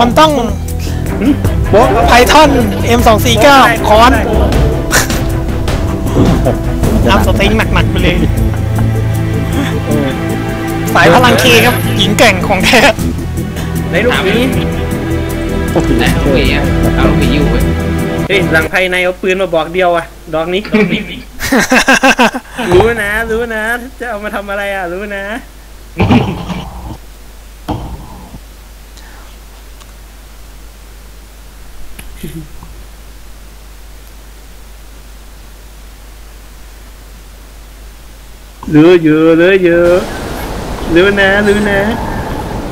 มันต้องไพทอน M249 คอนอัพสติงหนักๆไปเลย สายพลังเคครับ หญิงแกร่งของแท้ในลูกหมีนะลูกหมีอะเอาลูกหมีอยู่เว้ยเฮ้ยหลังภายในเอาปืนมาบอกเดียวอะ ดอกนี้ดอกนี้รู้นะ รู้นะ จะเอามาทำอะไรอะ รู้นะ รู้อยู่รู้อยู่รู้นะรู้นะ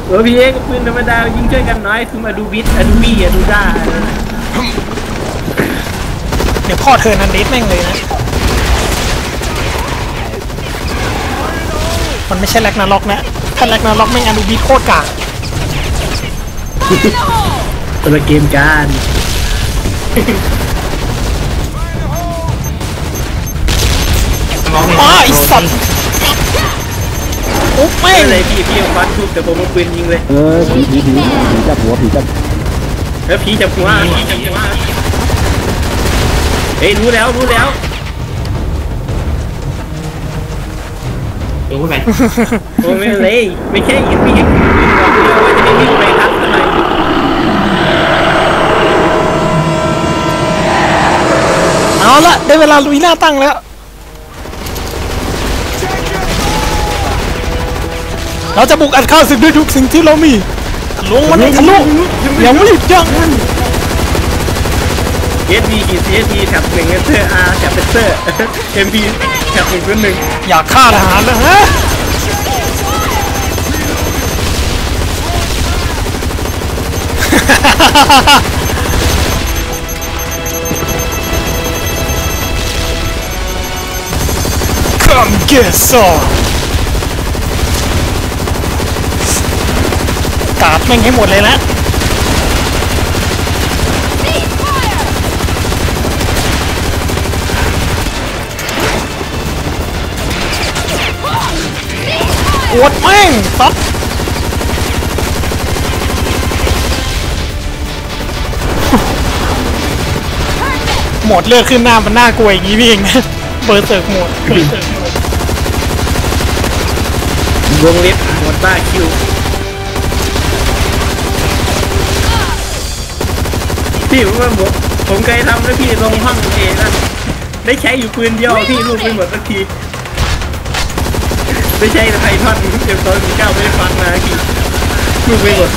โอ้พี่เอกบปืนธรรมดายิงช่วยกันน้อยคือมาดูบิทอะดูบี้อะดูด้าเดี๋ยวพ่อเธอนันเดสแม่งเลยนะ มันไม่ใช่แลกนาล็อกนะ ถ้าแลกนาล็อกแม่งอนุบิทโคตรกากคนละเกมกัน มองไม่อ้าเห็นไอสัตว์โอ้แม่งอะไรพี่พี่เอาฟันทุบแต่ผมเอาปืนยิงเลยเออผีผีผีผีจับหัวผีจับแล้วผีจับหัวผีจับหัวเฮ้ยรู้แล้วรู้แล้วดูไปโอ้ไม่เป็นไรไม่ใช่ยิงไม่ใช่ยิงบอกเดียวว่าจะไม่วิ่งไปทักทำไม เอาละได้เวลาลุยหน้าตั้งแล้ว เราจะบุกอัดข้าศึกด้วยทุกสิ่งที่เรามีทะลวงมันให้ทะลุยังไม่หยุดยั้งเอสพีกี่เอสพีแท็บหนึ่งเอสเตอร์อาร์แท็บเอสเตอร์เอ็มพีแท็บหนึ่งเป็นหนึ่งอยากฆ่าทหารนะฮะ Come get some กาดแม่งให้หมดเลยนะอวดแม่งซัดหมดเลือดขึ้นหน้ามันน่ากลัวอย่างนี้พี่เองนะเบอร์เซิร์กหมด วงเล็บหมดบ้าคิวพี่ผมว่าผมผมเคยทำแล้วพี่ลงห้องเอนะได้ใช้อยู่ปืนเดียวพี่ลูกไม่หมดสักทีไม่ใช่ไททอนเอ็มตอนเก้าไม่ได้ฟังมาพี่ลูกไม่หมด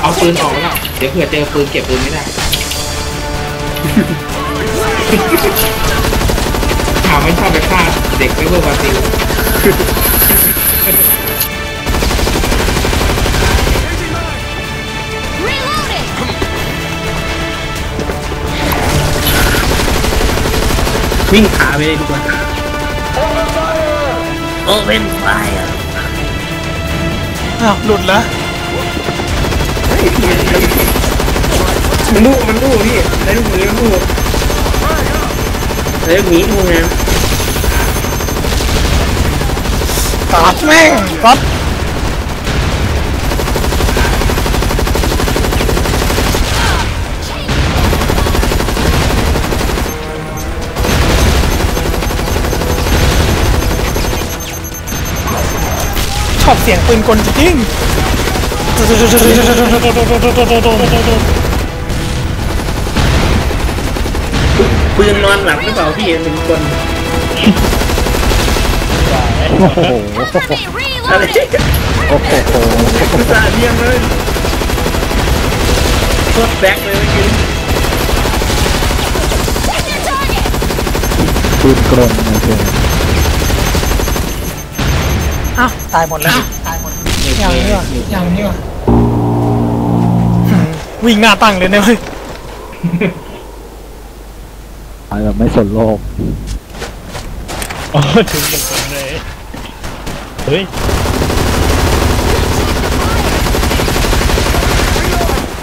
เอาปืนออกแล้วเดี๋ยวเผื่อเจอปืนเก็บปืนไม่ได้ ถามไม่ชอบไปฆ่าเด็กไม่เวอร์บราซิลวิ่งขาไปเลยดีกว่าโอเวนไฟอะอ้าวหลุดแล้วมันดูมันดูพี่ไอ้ลูกหมีมันดูไอ้ลูกหมีดูงามตัดแม่งตัดชอบเสียงปืนกลจริง ปืนนอนหลับหรือเปล่าพี่หนึ่งคนโอ้โหอะไรโอ้โหกุศลเยี่ยมเลยโคตรแบ็คเลยเมื่อกี้ปืนกลนโอเคอ้าวตายหมดแล้วตายหมดยังนี่วะยังนี่วะวิ่งหน้าตั้งเลยนะเว้ย ตายแบบไม่สนโลกอ๋อถึงอย่างผมเลยเฮ้ย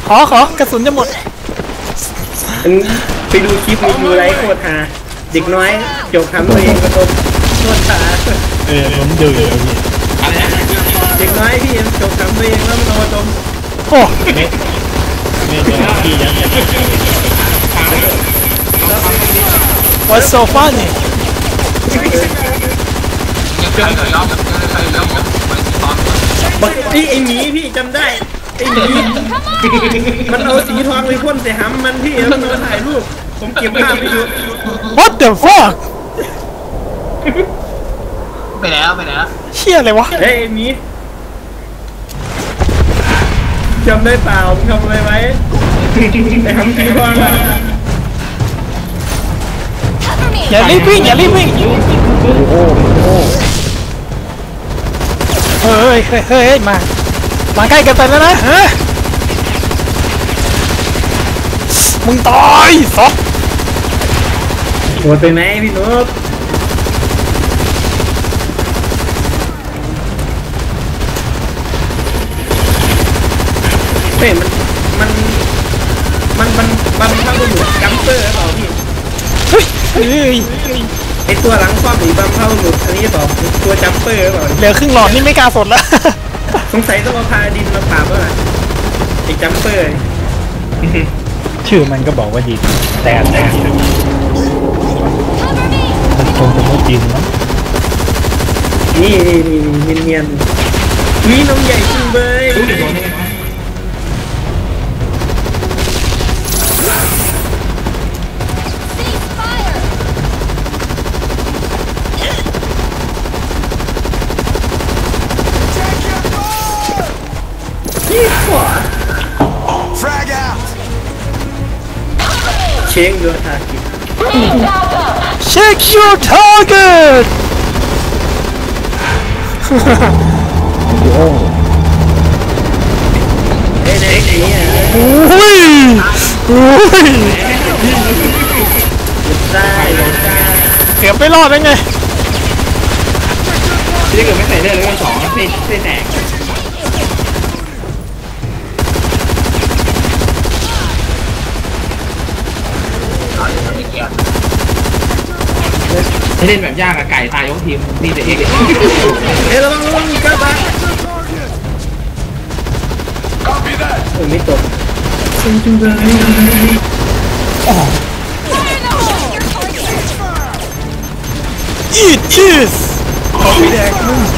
ขอขอกระสุนจะหมดไปดูคลิปรีวิวไรโคตรฮาเด็กน้อยจบทำตัวเองก็ต้มโทษขาเออผมดูอยู่พี่อะไรนะเด็กน้อยพี่จบคำตัวเองแล้วมันเอามาจมโอ้ไม่ไม่เดี๋ยวพี่ยัง what's so funny บักพี่ไอหมีพี่จำได้ไอหมีมันเอาสีทองไปพ่นใส่หำมันพี่แล้วมันมาถ่ายรูปผมเก็บภาพไปดู what the fuck ไปแล้วไปแล้วเชี่ยอะไรวะเฮ้ยไอหมีจำได้เปล่ามึงทำอะไรไว้ไอหำสีทองอะ อย่ารีบวิ่งอย่ารีบวิ่งเฮ้ยเฮ้ยเฮ้ยมา มาใกล้กันไปแล้วนะฮะมึงตายซอกโหดไปไหมพี่นุ๊กเฮ้ยมัน มัน มัน มัน มันเข้าไปอยู่จัมเปอร์หรือเปล่าพี่เฮ้ยเฮ้ย ไอตัวหลังคว่ำหรือบัมเข้าหลุดอันนี้หรือเปล่าตัวจัมเปอร์หรือเปล่าเหลือครึ่งหลอดนี่ไม่กล้าสดแล้ว สงสัยต้องมาพาดินมาปราบแล้วล่ะไอจัมเปอร์ชื่อมันก็บอกว่าดีแต่แต่มันคงจะไม่จริงมั้งนี่นี่นี่เนียนๆวิน้องใหญ่จริงเบย Frag out. Change your target. Change your target. Ui, ui. เสียบไปรอดได้ไง เรียกเกิดไม่ใส่เลือดแล้วก็สองไม่ไม่แตก เล่นแบบยากอะไก่ตายยกทีมนี่แต่เอกเฮ้ยระวังระวังกระบะ Copy that! โอ้ยไม่ตก eat this เอาไปแดกมึง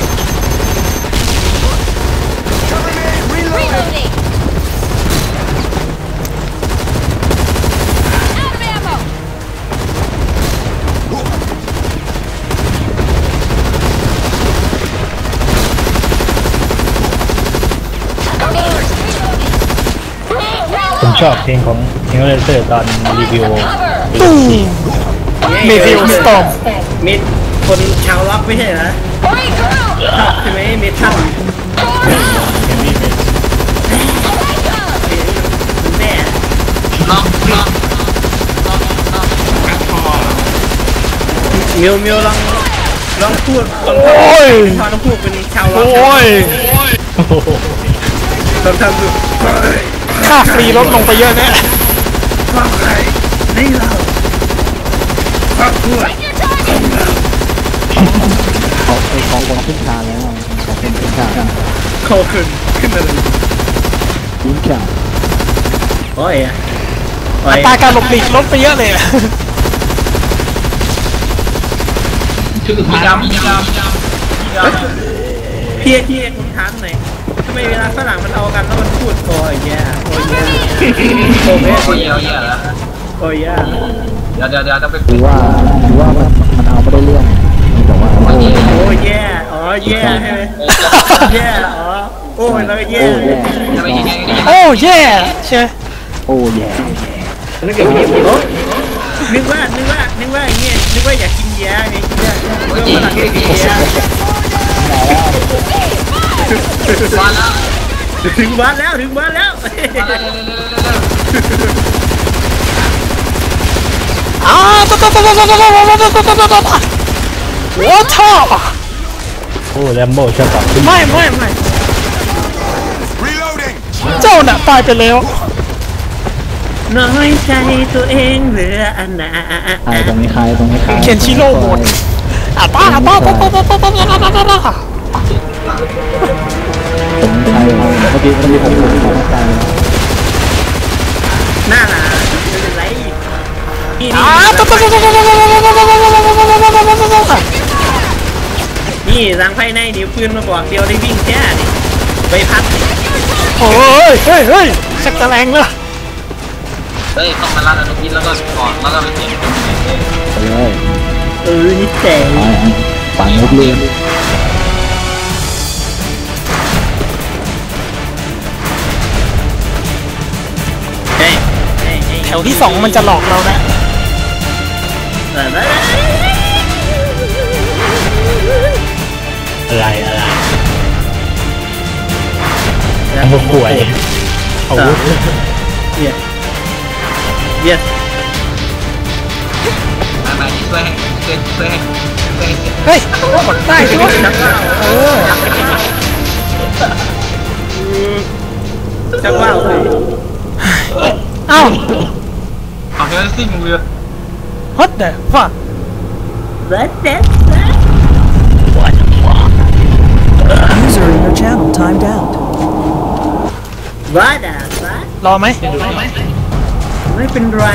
ชอบเพลงของเฮลเลเซอร์ตอนรีวิวตู้เมทิลสตอมมีคนชาวล็อกไม่ใช่เหรอ Regroup! ใช่ไหมเมทัลแม่ล็อกล็อกคัดคอเมียวเมียวลองลองพูดลองโอ้ยพอต้องพูดเป็นชาวล็อกโอ้ยลองทำดู ค่าฟรีลดลงไปเยอะแน่ความใครนี่เราครอบครัว Your target! เขาไอ้ของคนขึ้นคาแล้วของคนขึ้นคานเข้าขึ้นขึ้นมาเลยยิงฉาโอ้ยอะโอ้อัยตราการหลบหลีกลดไปเยอะเลยชุดสุดมีท้ายดำมีดำมีดำพี่พี่ผมถามหน่อย ทำไมเวลาฝรั่งมันเอากันแล้วมันพูดโอ้ยแย่โอ้ยแย่โอ้ยแย่โอ้ยเยอะแยะแล้วโอ้ยแย่เดี๋ยวเดี๋ยวเดี๋ยวต้องไปหรือว่าหรือว่ามันมันเอาไม่ได้เรื่องแต่ว่าโอ้ยโอ้ยแย่อ๋อแย่ใช่ไหมแย่อ๋อโอ้ยแล้วก็แย่โอ้แย่จะไปยิงยังไงโอ้แย่ใช่ไหมโอ้แย่ถ้าเกิดมีโอ้นึกว่านึกว่านึกว่าอย่างเงี้ยนึกว่าอยากกินแย่ไงกินแย่เรื่องฝรั่งไม่กินแย่ มาแล้วถึงบ้านแล้วถึงบ้านแล้วอ้าวตะตะตะตะตะตะตะตะตะตะตะตะวอเตอร์โอ้แลมโบ้ชอบตัดขึ้นไม่ไม่ไม่ Reloading! เจ้าน่ะตายไปแล้วน้อยใจตัวเองเหลืออันนาใครตรงนี้ใครตรงนี้ใครเขียนชิโร่หมดอะป้าอะป้าป้าป้าป้าป้าป้าป้าป้าป้า ผมใช่เมื่อกี้เมื่อกี้ผมผมผมใช่หน้าหนาอะไรนี่นี่นี่ทางภายในเดี๋ยวปืนมาบอกเดียวได้วิ่งแค่นี่ไปพัดโอ้ยเฮ้ยเฮ้ยสักตะแรงเลยเฮ้ยต้องมาลัดอนุพิษแล้วก็ก่อนแล้วก็ไปเก็บไปเลยเออนี่แต่ปังลูกเลี้ยง ถวที่สองมันจะหลอกเรานะเอออะไรอะไรเอามาป่วยอาวุธเบียดเบียดมามาช่วยให้ช่วยช่วยให้ช่วยให้เก็บเฮ้ยกดได้ใช่ไหมชักว่าวเออชักว่าวเลยเอ้า เอาเฮ้ยซิ่งเรือ what the fuck เด็ดเด็ด User in your channel timed out. ว้าด่าว้ารอไหมไม่เป็นไร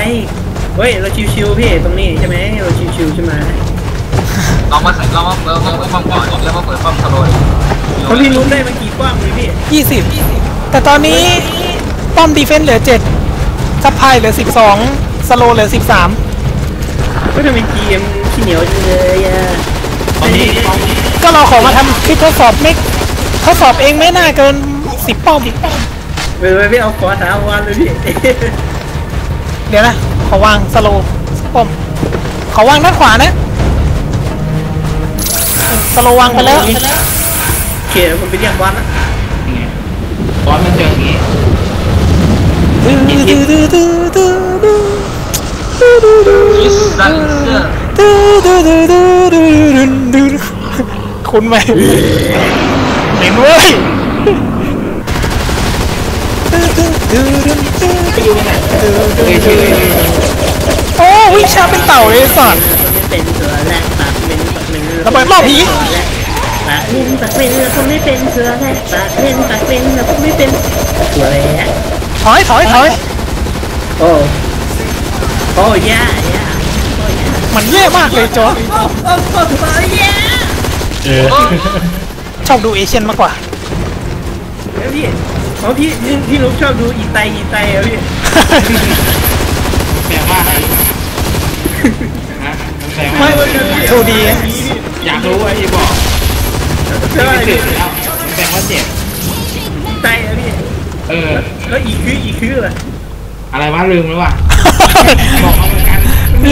เฮ้ย เราชิวๆพี่ตรงนี้ใช่ไหมเราชิวๆใช่ไหมลองมาใส่ลองมาเปิดลองมาป้อมก่อนแล้วมาเปิดป้อมสโลยเขาพี่รู้ได้มากี่กว้างเลยพี่ยี่สิบแต่ตอนนี้ป้อมดีเฟนส์เหลือเจ็ดซัพพลายเหลือสิบสอง สโลเหลือสิบสามก็ทำเป็นทีมขี้เหนียวจังเลยอะตอนนี้ก็เราขอมาทำคลิปทดสอบไม่ทดสอบเองไม่น่าเกินสิบป้อมไปไปพี่เอาขอถามวันเลยพี่เดี๋ยวนะขอวางสโลสักป้อมขอวางด้านขวานะสโลวางไปแล้วเขียนผมไปเรียกวันนะไงตอนมันเจออย่างนี้ยิสซันเสื้อ คุณไหมเห็นเว้ยโอ้วิชาเป็นเต่าเลยสัตว์เป็นเสือแรกปากเป็นปากเป็นระเบิดรอบผีปากเป็นปากเป็นแล้วก็ไม่เป็นเสือแรกปากเป็นปากเป็นแล้วก็ไม่เป็นเสือแรกถอยถอยถอยโอ้ โอ้ย่าย่ามันแย่มากเลยจอโอ้โอ้โอ้ย่าเออชอบดูเอเชียนมากกว่าแล้วพี่เขาพี่พี่พี่ลูกชอบดูอีไตอีไตอะพี่แปลว่าอะไรฮะมันแปลว่าไม่อะไรไม่ทูดีอยากรู้ไอ้ที่บอกใช่ไหมไม่พี่เจ็บแล้วมันแปลว่าเจ็บอีไตอะพี่เออแล้วอีคืออีคืออะไร อะไรวะลืมแล้วว่ะบอกมาเหมือนกัน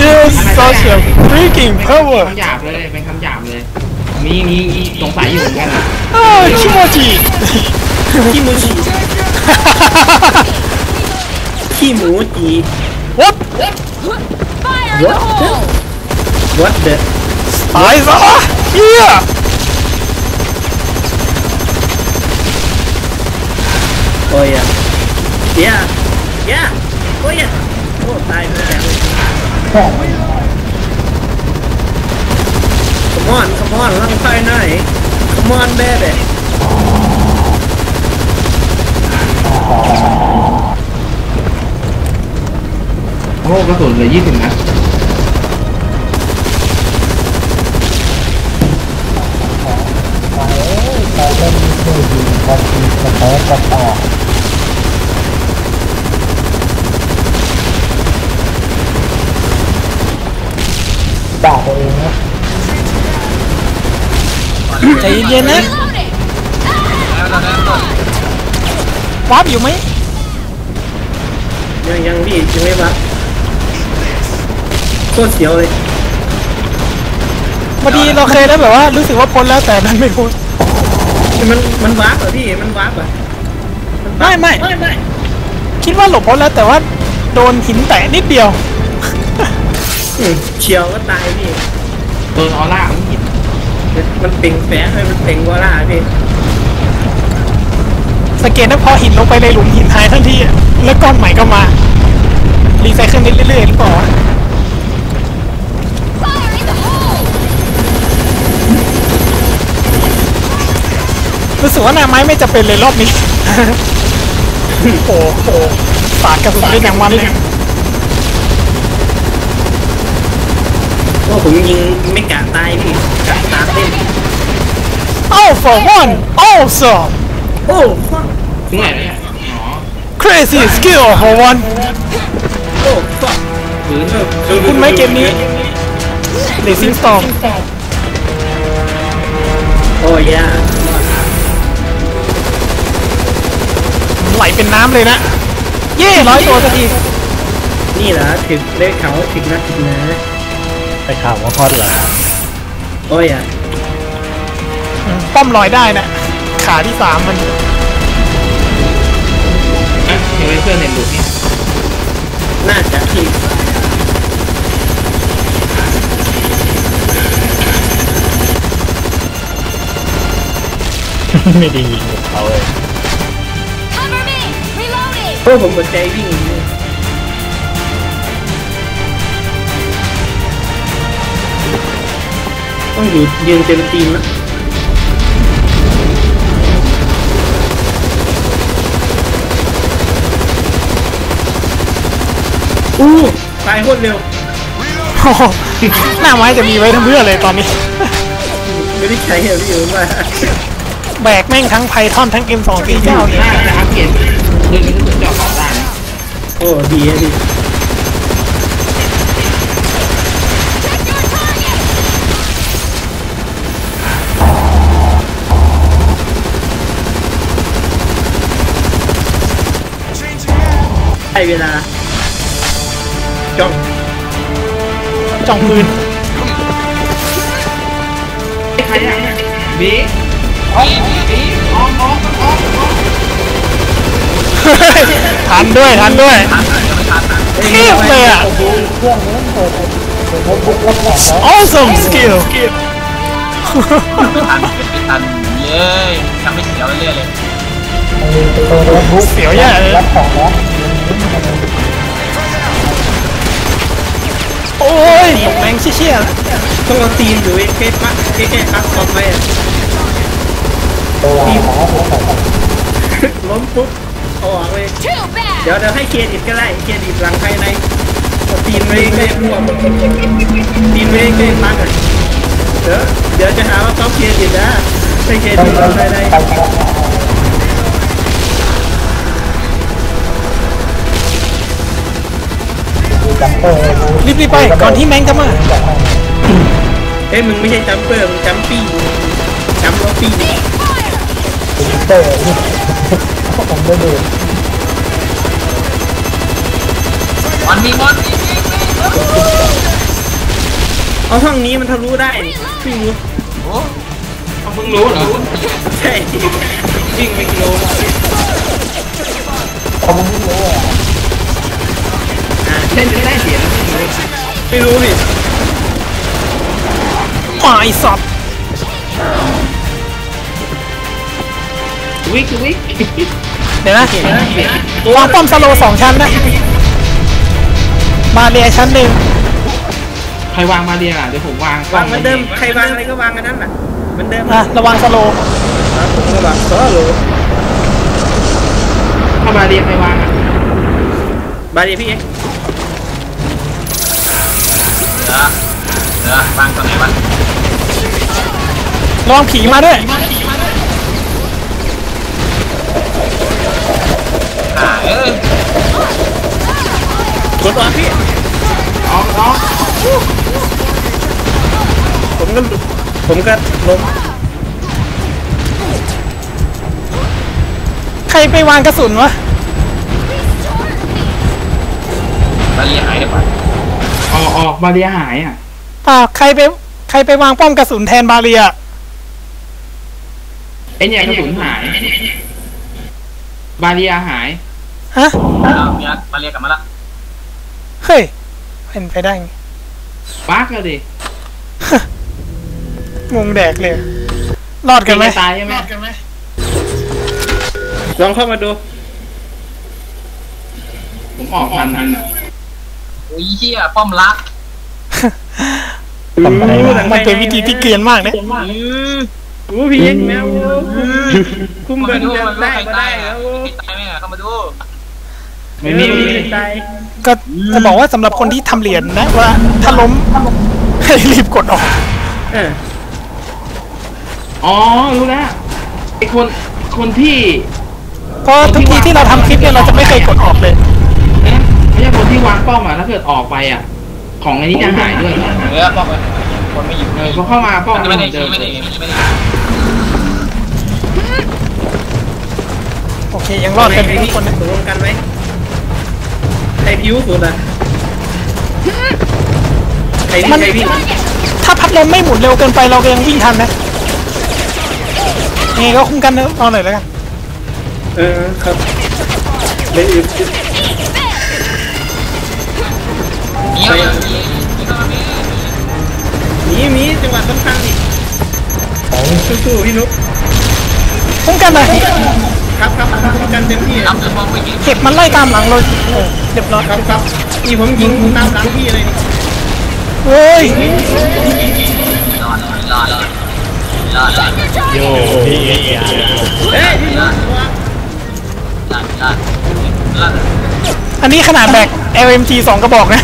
Yes social freaking power คำหยาบเลยเป็นคำหยาบเลย มีมีมีสงสัยอยู่เหมือนกันอะอ้าวชิโมจิขี้หมูฉีขี้หมูจี what Fire in the hole! what the ตายซะเฮียโอ้ยอะย่าย่า โอ้ยโอ้ตายเลยแล้ยวขมอนขมอนลังไฟหน่อยขมอนเบ้เบ้โอ้กระสุนเหลือยี่สิบนะไปไยเลยนด้วยดีพอดีกระแสกระแสาได้ต้นวาร์ปอยู่ไหมยังยังพี่ยังไม่บักโคตรเสียวเลยพอดีเราเคยแล้วแบบว่ารู้สึกว่าพ้นแล้วแต่นั้นไม่พ้นมันมันวาร์ปเหรอพี่มันวาร์ปเหรอไม่ไม่ไม่ไม่คิดว่าหลบพ้นแล้วแต่ว่าโดนหินแตะนิดเดียวอืมเฉียวก็ตายพี่โดนออร่า มันเป่งแสงเลยมันเป่งวอล่าพี่สเกตถ้าพอหินลงไปในหลุมหินหายทันทีแล้วก้อนใหม่ก็มารีไซเคิลเรื่อยๆหรือเปล่ารู้สึกว่าหน้าไม้ไม่จะเป็นเลยรอบนี้ โอ้โหปาดกระสุนด้วยังมันเลย โอ้ผมยิงไม่กะตายพี่กะตาเต้น All for one awesome โอ้ถึงไหนแล้วเนี่ยอ๋อ crazy skill for one โอ้ฟักปืนคุณไหมเกมนี้ Racing Storm โอ้ยาไหลเป็นน้ำเลยนะ เย่ร้อยตัวสักที นี่เหรอถึงเลขเขาถึงนะถึงนะไป ข่าวว่าพอดเหรอโอ้ยอะป้อมลอยได้นะขาที่สามมันอะเฮเวนเซอร์เน็ตหลุดเนี่ยน่าจะพี่ไม่ได้ยิงกับเขาเลย Cover me! Reloading! โอ้ผมหมดใจวิ่ง ต้องอยู่ยืนเต็มตีนนะอู้ตายโคตรเร็วโอ้โหหน้าไม้จะมีไว้ทำเพื่อเลยตอนนี้ ไม่ได้ใช้อะพี่เอิญว่าแบกแม่งทั้งไพทอนทั้ง M249 เนี่ยน่าจะอัปเกรดปืนมันก็ถึงจะออกได้นะโอ้ดีอะพี่ ได้เวลาจ้องจ่องปืนใครอะบีบีบีออกออกออกออกทันด้วยทันด้วยเทียบเลยอะ awesome skill ทันไม่ทันเย้ยทำไม่เสียวเรื่อยๆเลยเสียวแย่เลย โอ้ยแม่งเชี่ยๆต้องเอาตีนหรือแค่ปักแค่แค่ปักคอมไว้อะตีนล้มปุ๊บเอาออกเลย Too bad! เดี๋ยวเดี๋ยวให้เครดิตก็ได้เครดิตหลังภายในเอาตีนไว้ใกล้พวกตีนไว้ใกล้ปักอะเดี๋ยวเดี๋ยวจะหาว่าเขาเครดิตนะให้เครดิตหลังภายใน รีบๆไปก่อนที่แมงจะมาเอ้ยมึงไม่ใช่จัมเปอร์มึงจัมปี้จัมโรปี้มันมีมอนมีมีมีเอาห้องนี้มันทะลุได้นี่เพิ่งรู้โอ้เขาเพิ่งรู้เหรอใช่วิ่งไปกิโลแล้วอ่า เล่นไม่ได้เสียแล้วไม่รู้สิหมายสับวิกวิกเดี๋ยวนะวางป้อมสโลสองชั้นนะ มาเรียชั้นหนึ่งใครวางมาเรียอะเดี๋ยวผมวางวางเหมือนเดิมใครวางอะไรก็วางกันนั้นแหละเหมือนเดิมอะระวังสโลรับผมก็วางโซโลถ้ามาเรียใครวางอะบาดียพี่เอ็กซ์เหลื อเหลือวางตอนไหนวะระวังผีมาด้วยอ่าเอ้ยกดออกพี่ออกออกผมก็หลุดผมก็ล้มใครไปวางกระสุนวะบาเรียหายดีกว่า ออกออกมาเรียหายอะอ่าใครไปใครไปวางป้อมกระสุนแทนบาเรียไอ้เนี่ยกระสุนหาย บาเรียหาย ฮะเอาเมียบาเรียกลับมาละเฮ้ยเป็นไปได้ไงปักเลยดิงงแดกเลย รอดกันไหมตายใช่ไหมลองเข้ามาดู ผมออกทันทันอะโอ้ยเฮียป้อมละมันเป็นวิธีที่เกรียนมากนะอืมอู้พี่ยังแมวคุ้มมาเบิร์นดูจะมาดูได้ใครก็ตาได้ยแล้วตายไหมเข้ามาดูไม่มีไม่มีตายก็จะบอกว่าสำหรับคนที่ทำเหรียญนะว่า ถ้าล้มให้รีบกดออกเอออ๋อรู้แล้วไอคนคนที่เพราะทุกทีที่เราทำคลิปเนี่ยเราจะไม่เคยกดออกเลยเอ๊ะไม่ใช่ คนที่วางป้อมอะถ้าเกิดออกไปอะ ของอันนี้จะหายด้วยเออป้องไปคนไม่อยู่เออพอเข้ามาป้อมไม่มันได้เดิมไม่ได้ไม่ได้โอเคยังรอดกันไอ้ทุนี่กคนนะตกลงกันไหมใครพิ้วสุดอะใครวิ่งใครวิ่งถ้าพัดลมไม่หมุนเร็วเกินไปเราก็ยังวิ่งทันนะนี่ก็คุ้มกันนะเอาหน่อยแล้วกันเออครับเลย อึดมีอะไรมีมีก็มีมีมีจังหวะสำคัญอีกสู้ๆพี่นุ๊กคุ้มกันหน่อยครับครับคุ้มกันเต็มที่น้ำจะมองไปยิงเห็บมันไล่ตามหลังเราเออเรียบร้อยครับครับนี่ผมยิงตามหลังพี่เลยนี่เฮ้ยรอดรอดรอดรอดโย่พี่เอ๋เฮ้ยพี่นุ๊กรอดรอดรอดอันนี้ขนาดแบก LMG สองกระบอกนะ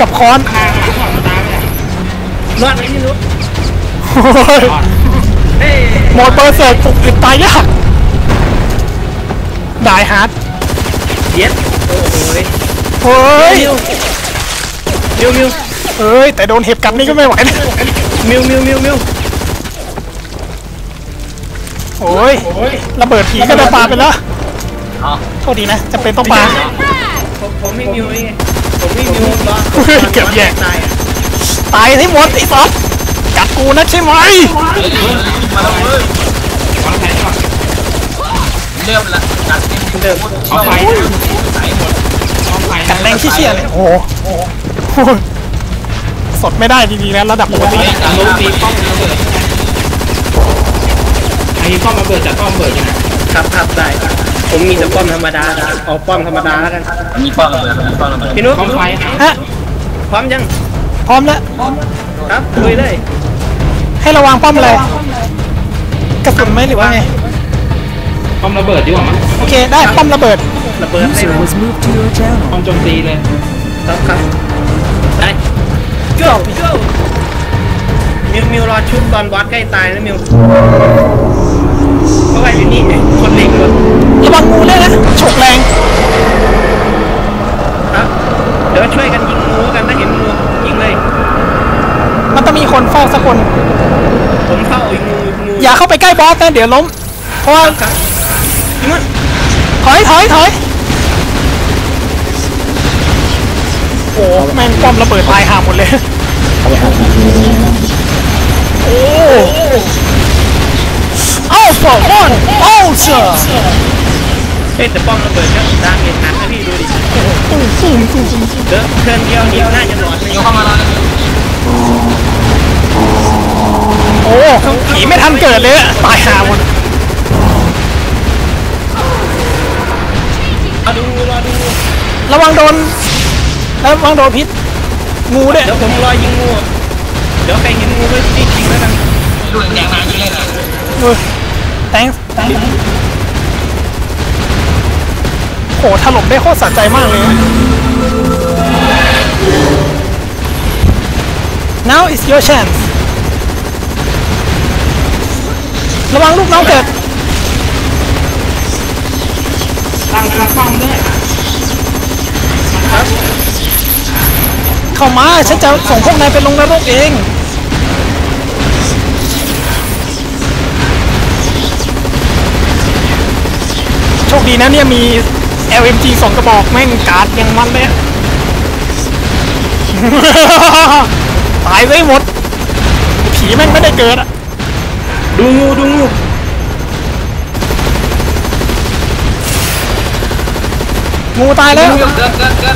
กับค้อนข้างหลังก่อนมันตายไปอะรอดไหมพี่นุ๊กโอ้ยเฮ้ยโหมดเบอร์เซิร์กปลุกอึดตายยากได้ฮาร์ดเย็ดโอ้โหเฮ้ยมิวมิวเอ้ยแต่โดนเห็บกัดนี่ก็ไม่ไหวนะมิวมิวมิวมิวโอ้ยระเบิดผีก็ได้ปาไปแล้วอ๋อโทษดีนะจำเป็นต้องปาผมผมไม่มิวเอง ผมไม่มิวรอเกือบแย่ตายอะตายให้หมดไอ้ซอสกัดกูนะใช่ไหมมาแล้วเว้ยวางแผนก่อนเริ่มละกัดเต็มเดิมเอาไฟใส่หมดเอาไฟกัดแรงขี้เชี่ยเลยโอ้โหโอ้โหสดไม่ได้ดีๆนะระดับปกติแต่ลงตีป้อมระเบิดไอ้ป้อมระเบิดจัดป้อมระเบิดยังไงครับครับได้ ผมมีแต่ป้อมธรรมดาเอาป้อมธรรมดาแล้วกันมีป้อมระเบิดมีป้อมระเบิดพี่นุ๊กป้อมไฟครับฮะพร้อมยังพร้อมแล้วครับลุยเลย ให้ระวังป้อมอะไรกระสุนไหมหรือว่าไงป้อมระเบิดดีกว่ามั้งโอเคได้ป้อมระเบิดระเบิดให้ User was moved to your channel. ป้อมโจมตีเลยครับครับได้ go go มิวมิวรอชุบตอนบอสใกล้ตายนะมิวเพราะว่าอยู่นี่คนเล็งหมด ระวังงูด้วยนะฉกแรงครับเดี๋ยวช่วยกันยิงงูกันถ้าเห็นงูยิงเลย มันต้องมีคนเฝ้าสักคน ผมเข้าอีกงูงูอย่าเข้าไปใกล้บอสนะเดี๋ยวล้ม เพราะว่าครับยิงมันถอยถอยถอยโอ้แม่งป้อมระเบิดตายห่าหมดเลยโอ้เอาฟอร์มอนเอาเชอร์ เฮ้ยแต่ป้อมระเบิดก็ดาเมจหนักนะพี่ดูดิตุ้งตุ้งตุ้งตุ้งเดินเทิร์นเดียวนี่น่าจะหลอดไม่โยเข้ามาแล้วโอ้ผีไม่ทันเกิดเลยอะตายห่าหมดรอดูรอดูระวังโดนระวังโดนพิษงูด้วยเดี๋ยวผมรอยิงงูเดี๋ยวใครเห็นงูก็รีบยิงแล้วกันดูแดงมายิงเลยนะเออ thanks โหถล่มได้โคตรสะใจมากเลย now is your chance ระวังลูกน้องเกิดตั้งตั้งป้อมด้วยเข้ามา ฉันจะส่งพวกนายไปลงนรกเองโชคดีนะเนี่ยมี LMG สองกระบอกแม่งการ์ดยังมันเลยอะตายไว้หมด ผีแม่งไม่ได้เกิดอะดูงูดูงูงูตายแล้วเกิดเกิดเกิด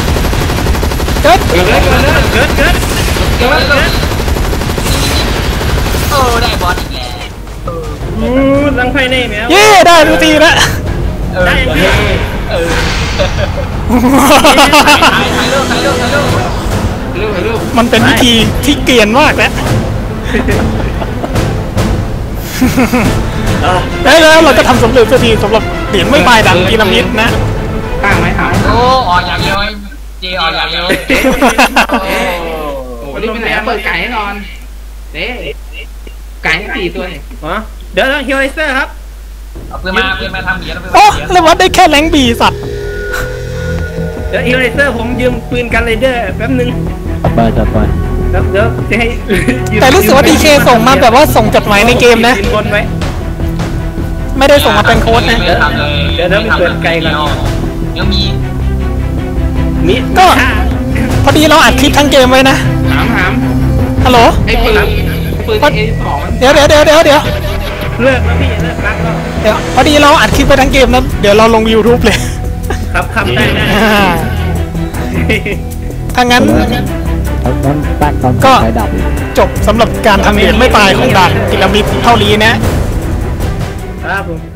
เกิดเกิดเลยเกิดเลยเกิดเกิดเกิดเกิดโอ้ได้บอสอีกแล้วงูลังไฟในแมวเย้ได้ดูตีแล้วได้ยังพี่เออ ถ่ายถ่ายรูปถ่ายรูปถ่ายรูปเร็วเร็วมันเป็นวิธีที่เกรียนมากแล้วอะแล้วแล้วเราก็ทำสำเร็จสักทีสำหรับเหรียญไม่บายดังพีระมิดนะข้างไหมหายโอ้ออกอย่างเดียวไอ้เจออกอย่างเดียวโอ้รีบไปไหนเปิดไก่ให้นอนเด้ไก่สี่ตัวนี่อ๋อเดี๋ยวเฮิวไลเซอร์ครับเอาปืนมาปืนมาทำเหรียญเอาปืนโอ้มาเหรียญเลยวัดได้แค่แรงบีสัตว์ เดี๋ยวฮิวไลเซอร์ผมยืมปืนกันไรเดอร์แป๊บนึงไปจัดไปแล้วเดี๋ยวจะให้แต่รู้สึกว่าดีเคส่งมาแบบว่าส่งจดหมายในเกมนะ ยืบนไว้ไม่ได้ส่งมาเป็นโค้ดนะ ไม่ได้ทำเลยเดี๋ยวเดี๋ยวมันเปิดไกลก่อนยังมีมีก็ค่าพอดีเราอัดคลิปทั้งเกมไว้นะหามหามฮัลโหลไอ้ปืนปืนเอสองมันเดี๋ยวเดี๋ยวเดี๋ยวเดี๋ยวเดี๋ยวเลิกแล้วพี่เลิกรักแล้วเดี๋ยวพอดีเราอัดคลิปไปทั้งเกมนะเดี๋ยวเราลง YouTube เลย ครับครับได้ได้อ่าถ้างั้นแล้วนั้นตั้งตอนก็ไฟดับอีกจบสำหรับการทำเหรียญไม่ตายของด่านพีระมิดเท่านี้นะครับผม